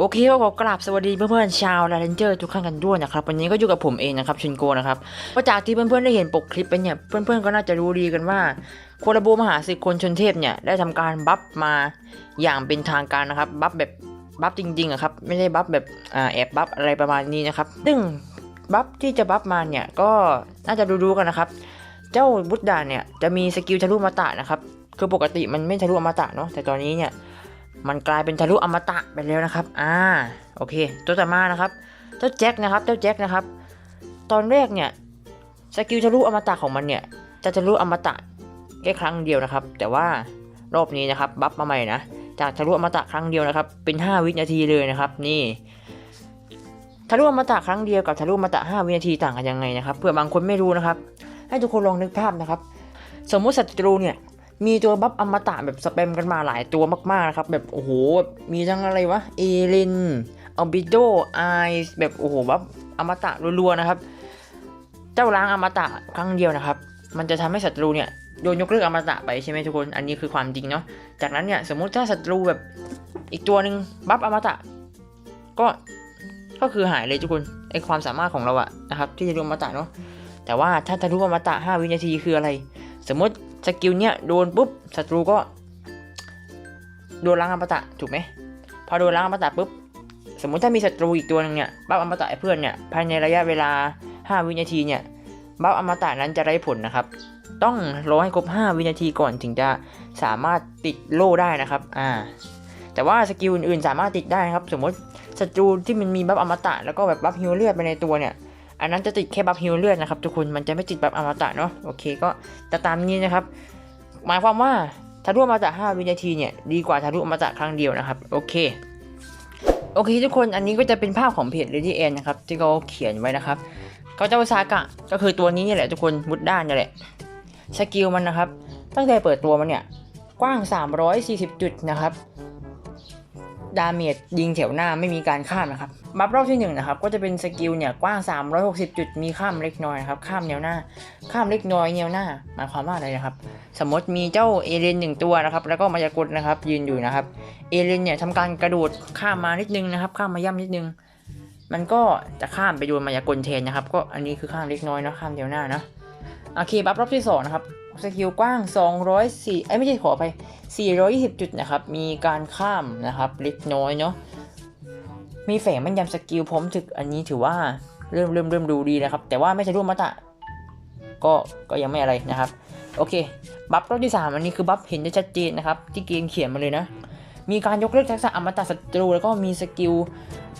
โอเคก็ขอกราบสวัสดีเพื่อนๆชาวลาเรนเจอร์ทุกท่านกันด้วยนะครับวันนี้ก็อยู่กับผมเองนะครับชินโกนะครับก็จากที่เพื่อนๆได้เห็นปกคลิปไปเนี่ยเพื่อนๆก็น่าจะรู้ดีกันว่าโคราโบมหาศึกคนชนเทพเนี่ยได้ทำการบัฟมาอย่างเป็นทางการนะครับบัฟแบบบัฟจริงๆอะครับไม่ได้บัฟแบบอแอบบัฟอะไรประมาณนี้นะครับซึ่งบัฟที่จะบัฟมาเนี่ยก็น่าจะรู้ๆกันนะครับ เจ้าบุตดาเนี่ยจะมีสกิลทะลุอมตะนะครับคือปกติมันไม่ทะลุอมตะเนาะแต่ตอนนี้เนี่ย มันกลายเป็นทะลุอมตะไปแล้วนะครับ อ่า โอเค ตัวต่อมานะครับ เจ้าแจ็คนะครับ เจ้าแจ็คนะครับ ตอนแรกเนี่ย สกิลทะลุอมตะของมันเนี่ย จะทะลุอมตะแค่ครั้งเดียวนะครับ แต่ว่ารอบนี้นะครับ บัฟมาใหม่นะ จากทะลุอมตะครั้งเดียวนะครับ เป็น 5 วินาทีเลยนะครับ นี่ ทะลุอมตะครั้งเดียวกับทะลุอมตะ 5 วินาทีต่างกันยังไงนะครับเผื่อบางคนไม่รู้นะครับ ให้ทุกคนลองนึกภาพนะครับ สมมุติศัตรูเนี่ย มีตัวบัฟอมตะแบบสแปมกันมาหลายตัวมากๆนะครับ แบบโอ้โหมีทั้งอะไรวะเอลินอัลบิโดไอแบบโอ้โหบัฟอมตะรัวๆนะครับ เจ้าล้างอมตะครั้งเดียวนะครับ มันจะทำให้ศัตรูเนี่ยโดนยกเลิกอมตะไปใช่ไหมทุกคน อันนี้คือความจริงเนาะ จากนั้นเนี่ยสมมุติถ้าศัตรูแบบอีกตัวหนึ่งบัฟอมตะ ก็ก็คือหายเลยทุกคนไอความสามารถของเราอะนะครับ ที่จะดูอมตะเนาะแต่ว่าถ้าทะลุอมตะ 5 วินาทีคืออะไร สมมติสกิลเนี้ยโดนปุ๊บศัตรูก็โดนล้างอมตะถูกไหมพอโดนล้างอมตะปุ๊บสมมติถ้ามีศัตรูอีกตัวหนึงเนี่ยบัฟอมตะให้เพื่อนเนี่ยภายในระยะเวลา 5 วินาทีเนี่ยบัฟอมตะนั้นจะไร้ผลนะครับ ต้องรอให้ครบ 5 วินาทีก่อนถึงจะสามารถติดโล่ได้นะครับอ่าแต่ว่าสกิลอื่นๆสามารถติดได้นะครับ สมมติศัตรูที่มันมีบัฟอมตะแล้วก็แบบบัฟฮิวเลือดไปในตัวเนี่ย อันนั้นจะติดแค่บัฟฮิวเลือดนะครับทุกคนมันจะไม่ติดบัฟอมตะเนาะโอเคก็จะตามนี้นะครับ หมายความว่าทะลุอมตะ5วินาทีเนี่ยดีกว่าทะลุอมตะครั้งเดียวนะครับโอเคโอเคทุกคนอันนี้ก็จะเป็นภาพของเพจ Lady N นะครับที่เขาเขียนไว้นะครับก็เจ้าซากะก็คือตัวนี้นี่แหละทุกคนมุดด้านนี่แหละสกิลมันนะครับ ตั้งแต่เปิดตัวมันเนี่ยกว้าง 340 จุดนะครับ ดาเมจยิงแถวหน้าไม่มีการข้ามนะครับ บัฟรอบที่1นงนะครับก็จะเป็นสกิลเนี่ยกว้าง 360 จุดมีข้ามเล็กน้อยนะครับข้ามแนวหน้า ข้ามเล็กน้อยแนวหน้าหมายความว่าอะไรนะครับ สมมติมีเจ้าเอเลนหนึ่งตัวนะครับแล้วก็มายากลนะครับยืนอยู่นะครับเอเลนเนี่ยทำการกระโดดข้ามมานิดนึงนะครับข้ามมาย่ำนิดนึง มันก็จะข้ามไปโดนมายากลแทนนะครับก็อันนี้คือข้ามเล็กน้อยนะข้ามแนวหน้านะโอเคบัฟรอบที่สองนะครับ สกิลกว้าง 204ไอ้ยไม่ใช่ขอไป 420 จุดนะครับ มีการข้ามนะครับเล็กน้อยเนาะ มีแฝงแมันยำสกิลพร้อมถึกอันนี้ถือว่าเริ่มเริ่มเริ่มดูดีนะครับ แต่ว่าไม่ใช่ร่วมมัตะก็ก็ยังไม่อะไรนะครับ โอเค บัฟรอบที่ 3 อันนี้คือบัฟเห็นได้ชัดเจนนะครับ ที่เกมเขียนมาเลยนะ มีการยกเลิกทักษะอมตะศัตรู แล้วก็มีสกิล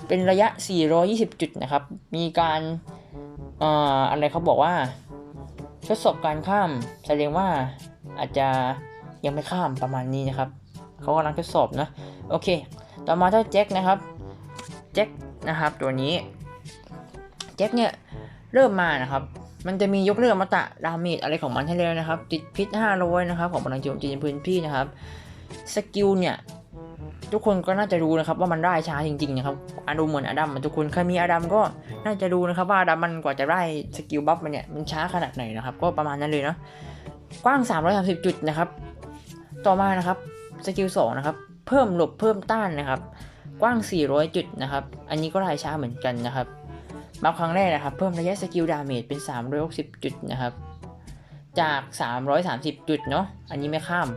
เป็นระยะ 420 จุดนะครับ มีการอ่าอะไรเขาบอกว่า ทดสอบการข้ามแสดงว่าอาจจะยังไม่ข้ามประมาณนี้นะครับเขากำลังทดสอบนะโอเค ต่อมาเจ้าแจ็คนะครับแจ็คนะครับตัวนี้แจ็คเนี่ยเริ่มมานะครับ มันจะมียกเลิกอมตะดาเมจอะไรของมันให้แล้วนะครับ ติดพิษ500นะครับของพลังโจมตีในพื้นที่นะครับสกิลเนี่ย ทุกคนก็น่าจะรู้นะครับว่ามันได้ช้าจริงๆนะครับอารมณ์เหมือนอดัมทุกคนเคยมีอดัมก็น่าจะรู้นะครับว่าอดัมมันกว่าจะได้สกิลบัฟมันเนี่ยมันช้าขนาดไหนนะครับก็ประมาณนั้นเลยเนาะกว้าง 330 จุดนะครับ ต่อมานะครับสกิล2นะครับเพิ่มหลบเพิ่มต้านนะครับ กว้าง 400 จุดนะครับ อันนี้ก็ได้ช้าเหมือนกันนะครับบัฟครั้งแรกนะครับ เพิ่มระยะสกิลดาเมจเป็น360จุดนะครับจาก 330 จุดเนาะอันนี้ไม่ข้าม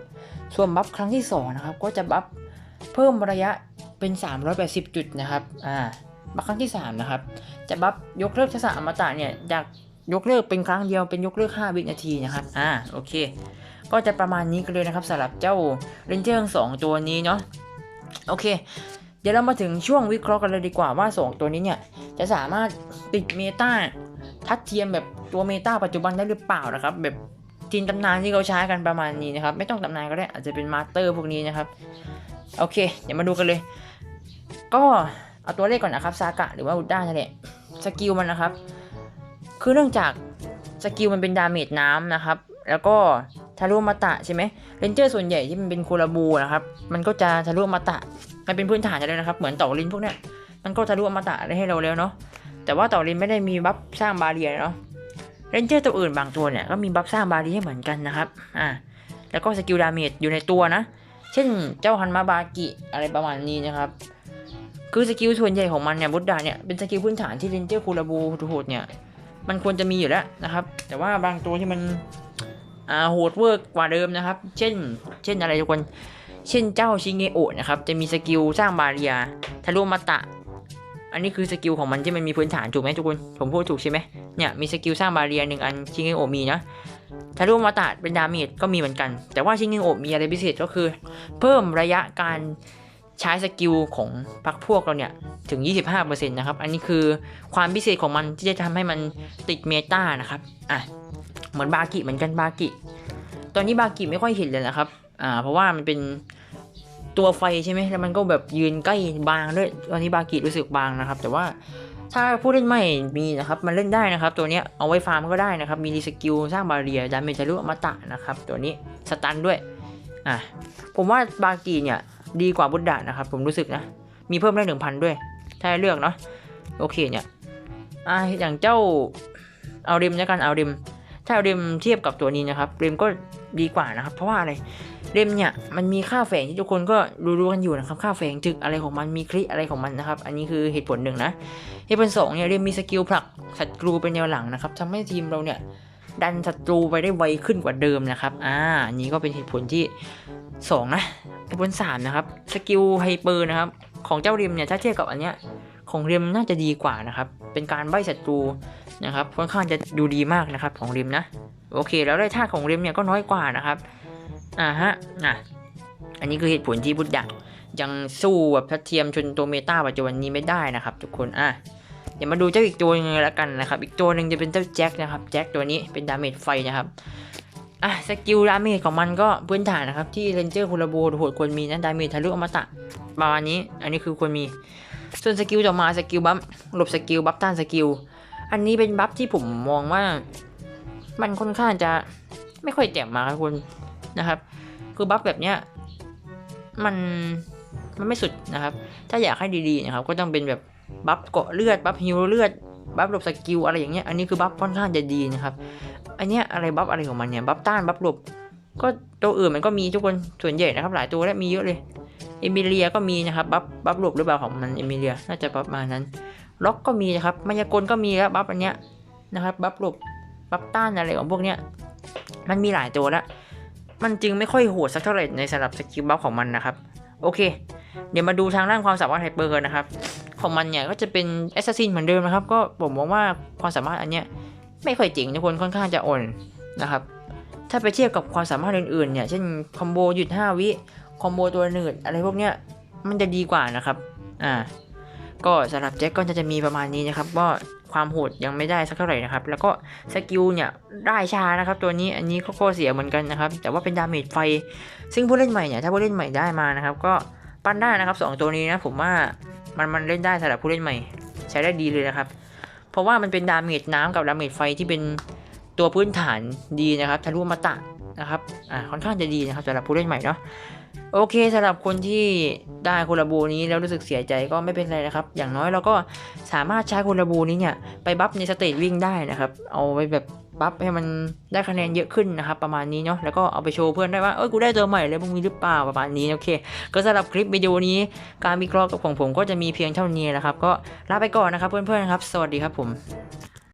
ส่วนบัฟครั้งที่2นะครับก็จะบัฟ เพิ่มระยะเป็น 380 จุดนะครับอ่าบัฟครั้งที่ 3 นะครับ จะบัฟยกเลิกทักษะอมตะเนี่ยจากยกเลิกเป็นครั้งเดียวเป็นยกเลิก 5 วินาทีนะครับ อ่า โอเค ก็จะประมาณนี้กันเลยนะครับสำหรับเจ้าเรนเจอร์สองตัวนี้เนาะ โอเค เดี๋ยวเรามาถึงช่วงวิเคราะห์กันเลยดีกว่าว่า 2 ตัวนี้เนี่ย จะสามารถติดเมตาทัดเทียมแบบตัวเมตาปัจจุบันได้หรือเปล่านะครับ แบบ ทีมตำนานที่เขาใช้กันประมาณนี้นะครับ ไม่ต้องตำนานก็ได้อาจจะเป็นมาสเตอร์พวกนี้นะครับ โอเค เดี๋ยวมาดูกันเลย ก็เอาตัวเลขก่อนนะครับซากะหรือว่าอุดด้านั่นแหละสกิลมันนะครับ คือเนื่องจากสกิลมันเป็นดาเมจน้ำนะครับ แล้วก็ทะลุมาตะใช่ไหมเรนเจอร์ส่วนใหญ่ที่มันเป็นโคลาบูนะครับ มันก็จะทะลุมาตะ มันเป็นพื้นฐานอยู่แล้วนะครับ เหมือนต่อรินพวกเนี้ย มันก็ทะลุอมตะได้ให้เราแล้วเนาะ แต่ว่าต่อรินไม่ได้มีบัฟสร้างบาเรียเนาะ เรนเจอร์ตัวอื่นบางตัวเนี่ยก็มีบัฟสร้างบารียเหมือนกันนะครับ อ่า แล้วก็สกิลดาเมจอยู่ในตัวนะ เช่นเจ้าฮันมาบากิอะไรประมาณนี้นะครับ คือสกิลส่วนใหญ่ของมันเนี่ยบุดดาเนี่ยเป็นสกิลพื้นฐานที่เรนเจอร์คูราบูโหดเนี่ยมันควรจะมีอยู่แล้วนะครับ แต่ว่าบางตัวที่มันอ่าโหดเวิร์กกว่าเดิมนะครับ เช่น เช่นอะไรทุกคน เช่นเจ้าชิเงโอะนะครับ จะมีสกิลสร้างบาเรียทะลุมาตะ อันนี้คือสกิลของมันที่มันมีพื้นฐานถูกไหมทุกคน ผมพูดถูกใช่ไหมเนี่ยมีสกิลสร้างบาเรียหนึ่งอันชิงเงโอมีนะทะลุมาตะเป็นดาเมจก็มีเหมือนกัน แต่ว่าชิงเงโอมีอะไรพิเศษก็คือ เพิ่มระยะการใช้สกิลของพรรคพวกเราเนี่ยถึง 25%นะครับ อันนี้คือความพิเศษของมันที่จะทำให้มันติดเมตานะครับ อะ เหมือนบากิเหมือนกันบากิ ตอนนี้บากิไม่ค่อยเห็นเลยนะครับ อ่า เพราะว่ามันเป็น ตัวไฟใช่ไหมแล้วมันก็แบบยืนใกล้บางด้วยตอนนี้บากิรู้สึกบางนะครับ แต่ว่าถ้าผู้เล่นใหม่มีนะครับ มันเล่นได้นะครับ ตัวนี้เอาไว้ฟาร์มก็ได้นะครับ มีรีสกิลสร้างบาเรียดาเมจทะลุอมตะนะครับ ตัวนี้สตันด้วยอะผมว่าบากิเนี่ยดีกว่าบุดดานะครับ ผมรู้สึกนะ มีเพิ่มได้หนึ่งพันด้วย ถ้าเลือกเนาะโอเคเนี่ยอะอย่างเจ้าเอาริมแล้วกันเอาริม ถ้าเอาริมเทียบกับตัวนี้นะครับริมก็ดีกว่านะครับ เพราะว่าอะไร เรมเนี่ยมันมีค่าแฝงที่ทุกคนก็รู้ๆกันอยู่นะครับค่าแฝงจึกอะไรของมันมีคลิอะไรของมันนะครับ อันนี้คือเหตุผลหนึ่งนะเหตุผลสองเนี่ยเรมมีสกิลผลักศัตรูเป็นแนวหลังนะครับทำให้ทีมเราเนี่ยดันศัตรูไปได้ไวขึ้นกว่าเดิมนะครับอ่าอันนี้ก็เป็นเหตุผลที่สองนะเหตุผลสามนะครับสกิลไฮเปอร์นะครับของเจ้าเรมเนี่ยถ้าเทียบกับอันเนี้ยของเรมน่าจะดีกว่านะครับ เป็นการใบศัตรูนะครับ ค่อนข้างจะดูดีมากนะครับของเรมนะ โอเค แล้วได้ท่าของเรมเนี่ยก็น้อยกว่านะครับ อ่าฮะอะอันนี้คือเหตุผลที่บุตรยังสู้แบบทัดเทียมชนตัวเมตาปัจจุบันนี้ไม่ได้นะครับ ทุกคนอะเดี๋ยวมาดูเจ้าอีกตัวหนึงแล้วกันนะครับ อีกตัวหนึ่งจะเป็นเจ้าแจ็คนะครับแจ็คตัวนี้เป็นดาเมจไฟนะครับอะสกิลดาเมจของมันก็พื้นฐานนะครับ ที่เรนเจอร์คูลาโบโหดควรมีนะดาเมจทะลุอมตะประมาณนี้ อันนี้คือควรมี ส่วนสกิลต่อมาสกิลบัฟหลบสกิลบัฟต้านสกิลอันนี้เป็นบัฟที่ผมมองว่า มันค่อนข้างจะไม่ค่อยแจ่มมาครับคุณ นะครับ คือบัฟแบบเนี้ยมันมันไม่สุดนะครับ ถ้าอยากให้ดีๆนะครับ ก็ต้องเป็นแบบบัฟเกาะเลือดบัฟฮิวเลือดบัฟหลบสกิลอะไรอย่างเงี้ยอันนี้คือบัฟค่อนข้างจะดีนะครับอันเนี้ยอะไรบัฟอะไรของมันเนี่ยบัฟต้านบัฟหลบก็ตัวอื่นมันก็มีทุกคนส่วนใหญ่นะครับหลายตัวและมีเยอะเลยเอมิเลียก็มีนะครับบัฟบัฟหลบหรือเปล่าของมันเอมิเลียน่าจะประมาณนั้นล็อกก็มีนะครับมายากลก็มีแล้วบัฟอันเนี้ยนะครับบัฟหลบบัฟต้านอะไรของพวกเนี้ยมันมีหลายตัวแล้ว มันจึงไม่ค่อยโหดสักเท่าไหร่ในสำหรับสกิลบัฟของมันนะครับ โอเค เดี๋ยวมาดูทางด้านความสามารถไฮเปอร์กันนะครับ ของมันเนี่ยก็จะเป็นแอสซัสซินเหมือนเดิมนะครับ ก็ผมมองว่าความสามารถอันเนี้ยไม่ค่อยเจ๋งทุกคนค่อนข้างจะอ่อนนะครับ ถ้าไปเทียบกับความสามารถอื่นๆเนี่ย เช่นคอมโบหยุด 5 วิ คอมโบตัวหนืดอะไรพวกเนี้ย มันจะดีกว่านะครับ อ่า ก็สำหรับแจ็คก็จะมีประมาณนี้นะครับว่า ความโหดยังไม่ได้สักเท่าไหร่นะครับ แล้วก็สกิลเนี่ยได้ช้านะครับ ตัวนี้อันนี้ก็เสียเหมือนกันนะครับ แต่ว่าเป็นดาเมจไฟ ซึ่งผู้เล่นใหม่เนี่ยถ้าผู้เล่นใหม่ได้มานะครับ ก็ปั้นได้นะครับสองตัวนี้นะผมว่ามันมันเล่นได้สำหรับผู้เล่นใหม่ ใช้ได้ดีเลยนะครับ เพราะว่ามันเป็นดาเมจน้ำกับดาเมจไฟที่เป็นตัวพื้นฐานดีนะครับทะลุมาตะนะครับอ่าค่อนข้างจะดีนะครับสำหรับผู้เล่นใหม่เนาะ โอเคสำหรับคนที่ได้โคลาบูนี้แล้วรู้สึกเสียใจก็ไม่เป็นไรนะครับ อย่างน้อยเราก็สามารถใช้โคลาบูนี้เนี่ยไปบัฟในสเตจวิ่งได้นะครับ เอาไปแบบบัฟให้มันได้คะแนนเยอะขึ้นนะครับ ประมาณนี้เนาะแล้วก็เอาไปโชว์เพื่อนได้ว่าเอ้ยกูได้ตัวใหม่เลยมึงมีหรือเปล่าประมาณนี้โอเค ก็สำหรับคลิปวิดีโอนี้การวิเคราะห์กับของผมก็จะมีเพียงเท่านี้นะครับ ก็ลาไปก่อนนะครับเพื่อนๆครับ สวัสดีครับผม